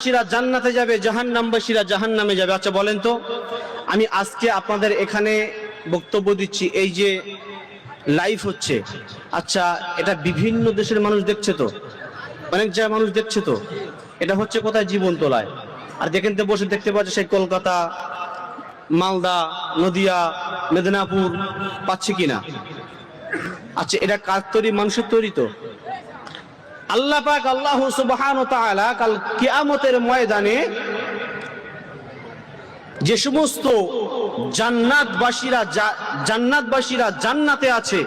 বাসীরা জান্নাতে যাবে, জাহান্নামবাসীরা জাহান্নামে যাবে। আচ্ছা বলেন তো, আমি আজকে আপনাদের এখানে বক্তব্য দিচ্ছি, এই যে লাইভ হচ্ছে। আচ্ছা এটা বিভিন্ন দেশের মানুষ দেখছে তো, অনেক জায়গায় মানুষ দেখছে তো, এটা হচ্ছে কোথায় জীবন তোলায়? আর যেখান থেকে বসে দেখতে পাচ্ছে সেই কলকাতা, মালদা, নদিয়া, মেদিনীপুর, পাচ্ছে কিনা? আচ্ছা এটা কার তৈরি? মানুষের তৈরি তো। আল্লাহ পাক আল্লাহ সুবহান তাআলা কাল কিয়ামতের ময়দানে যে সমস্ত জান্নাতবাসীরা জান্নাতবাসীরা জান্নাতে আছে,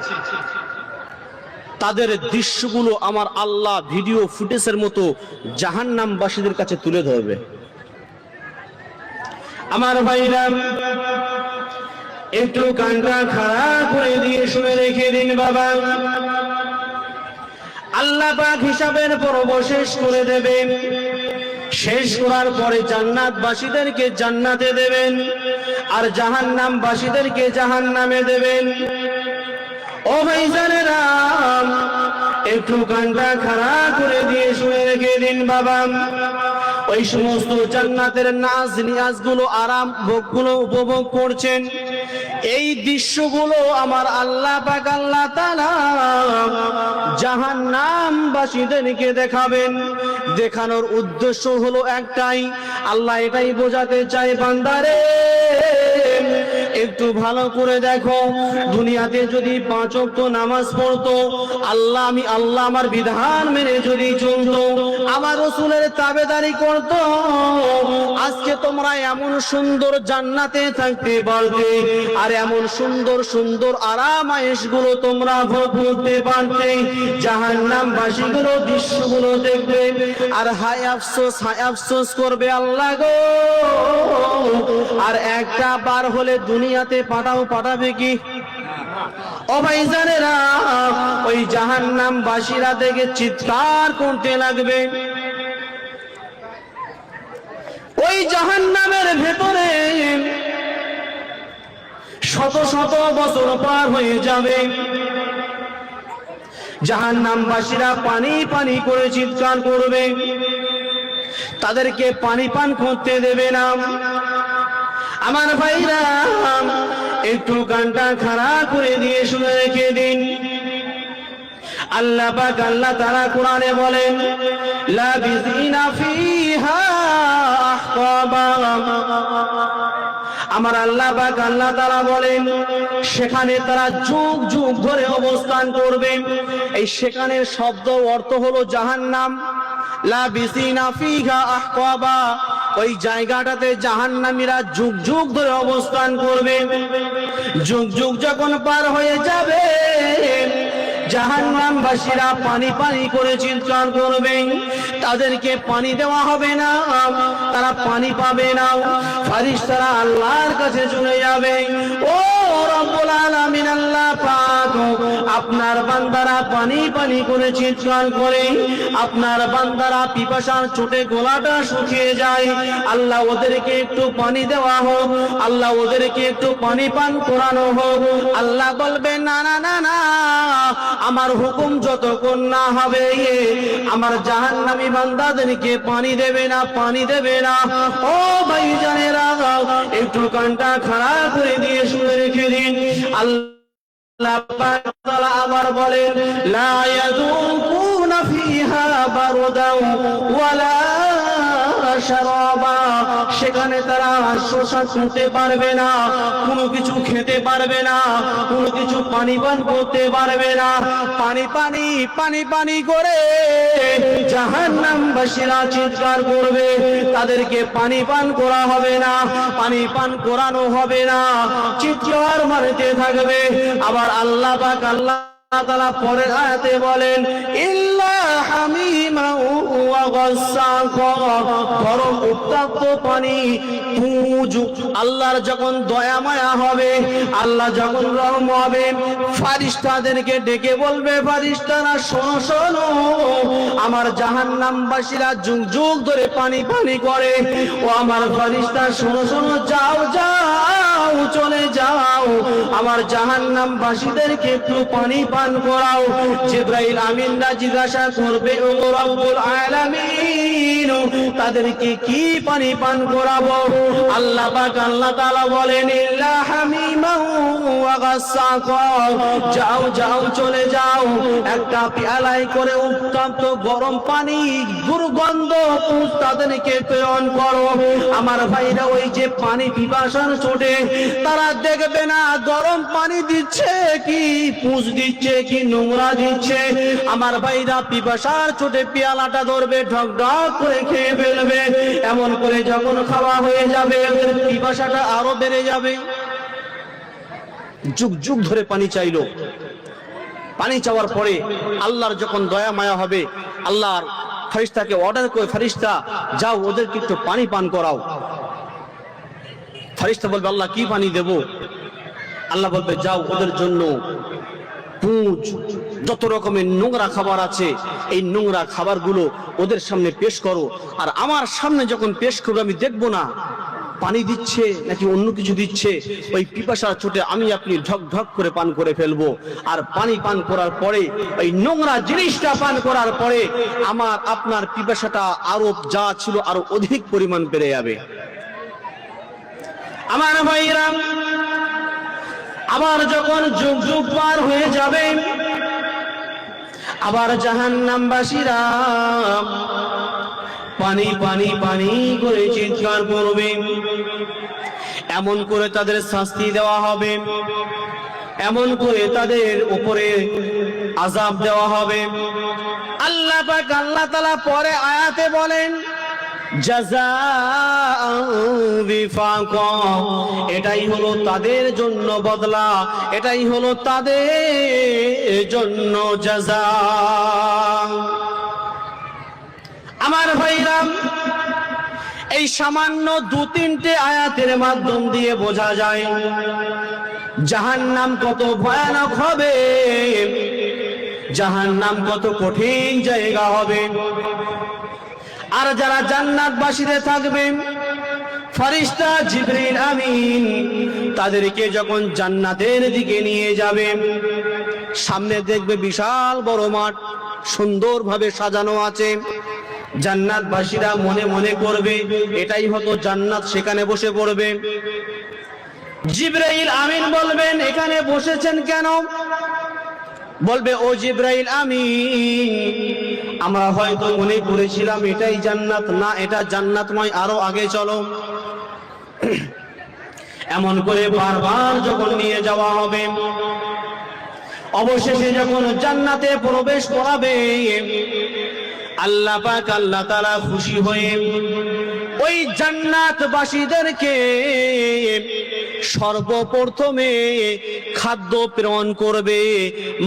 তাদের দৃশ্যগুলো আমার আল্লাহ ভিডিও ফুটেজের মতো জাহান্নামবাসীদের কাছে তুলে ধরবে। আমার ভাইরা, একটু কানটা খাড়া করে দিয়ে শুনে রেখে দিন বাবা। পাক হিসাবের পর্ব শেষ করে দেবেন শেষ করার পরে জান্নাতবাসীদেরকে জান্নাতে দেবেন, আর জাহান্নামবাসীদেরকে জাহান্নামে দেবেন। ও ভাইজানেরা একটু কানটা খাড়া করে দিয়ে শুনে রেখে দিন বাবা। ওই সমস্ত জান্নাতের নাচ নিয়াজগুলো আরাম ভোগগুলো উপভোগ করছেন। এই দৃশ্যগুলো আমার আল্লাহ আল্লাহ তাআলা জাহান্নামবাসীদেরকে দেখাবেন। দেখানোর উদ্দেশ্য হলো একটাই, আল্লাহ এটাই বোঝাতে চায়, বান্দারে, একটু ভালো করে দেখো। দুনিয়াতে যদি পাঁচ ওয়াক্ত নামাজ পড়তো, আল্লাহ আমি আল্লাহ আমার বিধান মেনে যদি চলতো আমার রসুলের তাবেদারি করতো। আজকে তোমরা এমন সুন্দর জান্নাতে থাকতে পারতে, আর এমন সুন্দর সুন্দর আরামগুলো তোমরা ভোগ করতে পারতে। জাহান্নাম বাসীগুলো দৃশ্যগুলো দেখবে, আর হাই আফসোস হাই আফসোস করবে আল্লাহ গো। আর একটা বার হলে দুনিয়াতে পাঠাও, পাঠাবে কি? ও ভাইজানেরা, ওই জাহান্নাম বাসীরা দেখে চিৎকার করতে লাগবে। ওই জাহান্নামের ভেতরে শত শত বছর পার হয়ে যাবে। জাহান্নামবাসীরা পানি পানি করে চিৎকার করবে। তাদেরকে পানি পান করতে দেবে না। আমার ভাইরা একটু গানটা খাড়া করে দিয়ে শুনে রেখে দিন। আল্লাহ পাক, আল্লাহ তারা কোরআনে বলেন আমার আল্লাহ পাক, আল্লাহ তারা বলেন, সেখানে তারা যুগ যুগ ধরে অবস্থান করবে। এই সেখানের শব্দ অর্থ হলো জাহান্নাম। লাবিসিনা ফিহা আহকাবা ওই জায়গাটাতে জাহান্নামীরা যুগ যুগ ধরে অবস্থান করবে। যুগ যুগ যখন পার হয়ে যাবে, জাহান্নামবাসীরা পানি পানি করে চিৎকার করবে। তাদেরকে পানি দেওয়া হবে না, তারা পানি পাবে না। ফারিস্তারা আল্লাহর কাছে চলে যাবে। ও আপনার বান্দারা পানি পানি করে চিৎকার করে, আপনার বান্দারা পিপাসার চোটে গলাটা শুকিয়ে যায়। আল্লাহ ওদেরকে একটু পানি দেওয়া হোক, আল্লাহ ওদেরকে একটু পানি পান করানো হোক। আল্লাহ বলবে, না না না না, আমার হুকুম যতক্ষণ না হবে, আমার জাহান্নামী বান্দাদেরকে পানি দেবে না, পানি দেবে না। ও ভাই জানেরা একটু কানটা খাড়া করে দিয়ে শুনে রেখে দিন। আল্লাহ আবার বলেন লা ইয়াযুকুনা ফিহা বারদাও ওয়ালা সেখানে তারা শুনতে পারবে না, কোনো কিছু খেতে পারবে না, কোনো কিছু পানি পান করতে পারবে না। পানি পানি পানি পানি করে জাহান্নামবাসীরা চিৎকার করবে, তাদেরকে পানি পান করা হবে না, পানি পান করানো হবে না। চিৎকার মারতে থাকবে, আবার আল্লাহ পাক আল্লাহ তাআলা পরের আয়াতে বলেন গরম উত্তপ্ত পানি আল্লাহর যখন দয়া মায়া হবে, আল্লাহ যখন রহম হবে, ফারিস্তাদেরকে ডেকে বলবে, ফারিস্তারা, শোনো শোনো, আমার জাহান্নামবাসীরা যুগ যুগ ধরে পানি পানি করে। ও আমার ফারিস্তা, শোনো শোনো, যাও যাও। যাও চলে যাও, আমার জাহান্নাম বাসীদেরকে একটু পানি পান করাও। জিব্রাইল আমিনরা জিজ্ঞাসা করবে, ও রব্বুল আলামিন, তাদেরকে কি পানি পান করাবো? আল্লাহ পাক, আল্লাহ তাআলা বলেন, ইল্লা হামিমা ওয়া যাও যাও, চলে যাও। একটা পেয়ালায় করে উত্তপ্ত গরম পানি, দুর্গন্ধ তাদেরকে প্রেরণ করো। আমার ভাইরা ওই যে পানি পিপাসার ছোটে তারা দেখবে না গরম পানি দিচ্ছে কি পুষ দিচ্ছে কি নোংরা দিচ্ছে। আমার ভাইরা পিপাসার ছোটে পেয়ালাটা ধরবে, ঢক ঢক করে খেয়ে ফেলবে। এমন করে যখন খাওয়া হয়ে যাবে, পিপাসাটা আরও বেড়ে যাবে। যুগ যুগ ধরে পানি চাইলো। পানি চাওয়ার পরে আল্লাহর যখন দয়া, মায়া হবে, আল্লাহর ফারিস্তাকে অর্ডার করে ফারিস্তা যাও ওদেরকে একটু পানি পান করাও। ফারিস্তা বলবে, আল্লাহ, কি পানি দেব? আল্লাহ বলবে, যাও, ওদের জন্য পুঁজ, যত রকমের নোংরা খাবার আছে, এই নোংরা খাবারগুলো ওদের সামনে পেশ করো। আর আমার সামনে যখন পেশ করব, আমি দেখব না, পানি দিচ্ছে নাকি অন্য কিছু দিচ্ছে, ওই পিপাসার ছোটে আমি আপনি ঢক ঢক করে পান করে ফেলব। আর পানি পান করার পরে, ওই নোংরা জিনিসটা পান করার পরে, আমার, আপনার পিপাসাটা আরও যা ছিল আরও অধিক পরিমাণ বেড়ে যাবে। আমার ভাইরা আবার যখন যুগ যুগ পার হয়ে যাবে, আবার জাহান নামবাসীরা পানি পানি পানি করে চিৎকার করবে এমন করে তাদের শাস্তি দেওয়া হবে এমন করে তাদের উপরে আজাব দেওয়া হবে আল্লাহ পাক আল্লাহ তালা পরে আয়াতে বলেন। এটাই হলো তাদের জন্য বদলা, এটাই হলো তাদের জন্য জাযা আমার ভাইরাম, এই সামান্য দু তিনটে আয়াতের মাধ্যম দিয়ে বোঝা যায়, জাহান্নাম কত ভয়ানক হবে, জাহান্নাম কত কঠিন জায়গা হবে। আর যারা জান্নাতবাসীতে থাকবে, ফারিস্তা জিবরিল আমিন, তাদেরকে যখন জান্নাতের দিকে নিয়ে যাবে, সামনে দেখবে বিশাল বড় মাঠ, সুন্দরভাবে সাজানো আছে। জান্নাতবাসীরা মনে মনে করবে, এটাই হতো জান্নাত, সেখানে বসে পড়বে। জিব্রাইল আমিন বলবেন, এখানে বসেছেন কেন? বলবে, ও জিব্রাইল, আমি আমরা হয়তো মনে করেছিলাম, এটাই জান্নাত। না, এটা জান্নাতময়, আরও আগে চলো। এমন করে বারবার যখন নিয়ে যাওয়া হবে, অবশেষে যখন জান্নাতে প্রবেশ করাবে, আল্লাহ পাক, আল্লাহ তারা খুশি হয়ে ওই জান্নাতবাসীদেরকে সর্বপ্রথমে খাদ্য প্রেরণ করবে।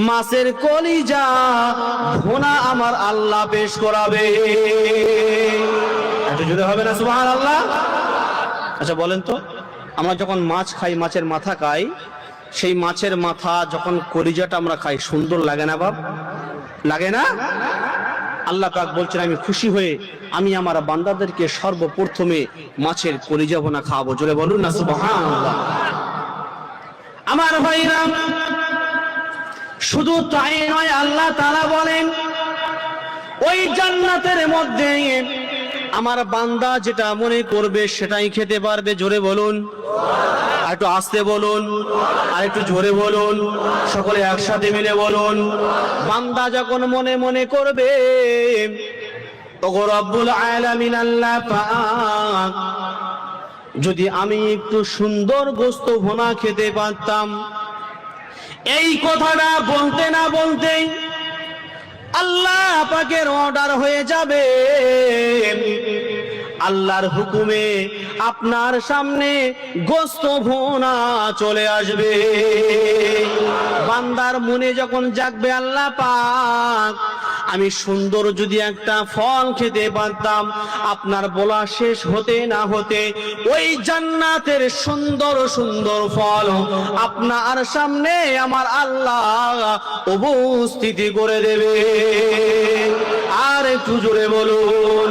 মাছের কলিজা ভোনা আমার আল্লাহ পেশ করাবে। একটু জুড়ে হবে না সুবহান আল্লাহ আচ্ছা বলেন তো, আমরা যখন মাছ খাই, মাছের মাথা খাই, সেই মাছের মাথা যখন কলিজাটা আমরা খাই, সুন্দর লাগে না বাপ? লাগে না? আল্লাহ পাক বলছেন, আমি খুশি হয়ে আমি আমার বান্দাদেরকে সর্বপ্রথমে মাছের কলিজা বোনা খাওয়াবো। জোরে বলুন না, সুবহানাল্লাহ। আমার ভাইরা, শুধু তাই নয়, আল্লাহ তাআলা বলেন, ওই জান্নাতের মধ্যে আমার বান্দা যেটা মনে করবে সেটাই খেতে পারবে। জোরে বলুন। আর একটু আস্তে বলুন, আর একটু জোরে বলুন, সকলে একসাথে মিলে বলুন। বান্দা যখন মনে মনে করবে আল্লাহ যদি আমি একটু সুন্দর গোস্ত ভোনা খেতে পারতাম, এই কথাটা বলতে না বলতেই আল্লাহ পাকের অর্ডার হয়ে যাবে। আল্লাহর হুকুমে আপনার সামনে গোস্ত ভোনা চলে আসবে। বান্দার মনে যখন জাগবে আল্লাহ পাক, আমি সুন্দর যদি একটা ফল খেতে পারতাম, আপনার বলা শেষ হতে না হতে ওই জান্নাতের সুন্দর সুন্দর ফল আপনার সামনে আমার আল্লাহ উপস্থিতি করে দেবে। আর একটু জোরে বলুন।